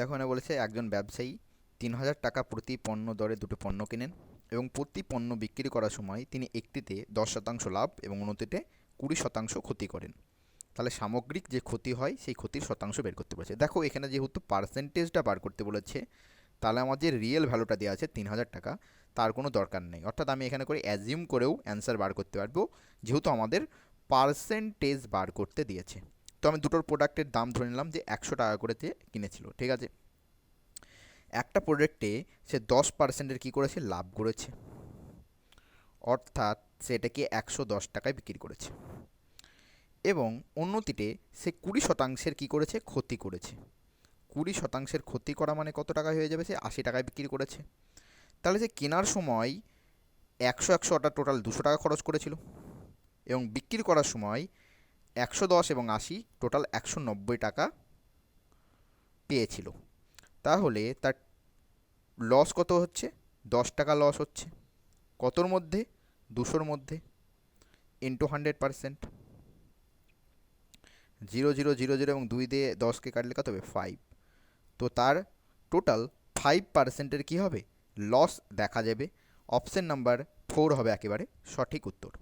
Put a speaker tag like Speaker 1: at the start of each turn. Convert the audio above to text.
Speaker 1: দেখো এখানে বলেছে, একজন ব্যবসায়ী তিন হাজার টাকা প্রতি পণ্য দরে দুটো পণ্য কেনেন এবং প্রতি পণ্য বিক্রি করার সময় তিনি একটিতে দশ শতাংশ লাভ এবং অন্যটিতে কুড়ি শতাংশ ক্ষতি করেন। তাহলে সামগ্রিক যে ক্ষতি হয়, সেই ক্ষতির শতাংশ বের করতে বলেছে। দেখো, এখানে যেহেতু পার্সেন্টেজটা বার করতে বলেছে, তাহলে আমার যে রিয়েল ভ্যালুটা দেওয়া আছে তিন হাজার টাকা, তার কোনো দরকার নেই। অর্থাৎ আমি এখানে করে অ্যাজিউম করেও অ্যান্সার বার করতে পারব, যেহেতু আমাদের পার্সেন্টেজ বার করতে দিয়েছে। তো আমি দুটোর প্রোডাক্টের দাম ধরে নিলাম যে একশো টাকা করে দিয়ে কিনেছিল, ঠিক আছে? একটা প্রোডাক্টে সে দশ পার্সেন্টের কী করেছে? লাভ করেছে। অর্থাৎ সেটাকে একশো দশ টাকায় বিক্রি করেছে। এবং অন্যটিতে সে কুড়ি শতাংশের কী করেছে? ক্ষতি করেছে। কুড়ি শতাংশের ক্ষতি করা মানে কত টাকা হয়ে যাবে? সে আশি টাকায় বিক্রি করেছে। তাহলে সে কেনার সময় একশো একশো অর্থাৎ টোটাল দুশো টাকা খরচ করেছিল। এবং বিক্রি করার সময় একশো দশ এবং আশি টোটাল একশো নব্বই টাকা পেয়েছিল। তাহলে তার লস কত হচ্ছে? দশ টাকা লস হচ্ছে। কতর মধ্যে? দুশোর মধ্যে। Into hundred percent zero zero zero zero এবং দুই দিয়ে দশকে কাটলে কত হবে? ফাইভ তো তার টোটাল ফাইভ পার্সেন্টের কী হবে? লস দেখা যাবে। অপশন নাম্বার ফোর হবে একেবারে সঠিক উত্তর।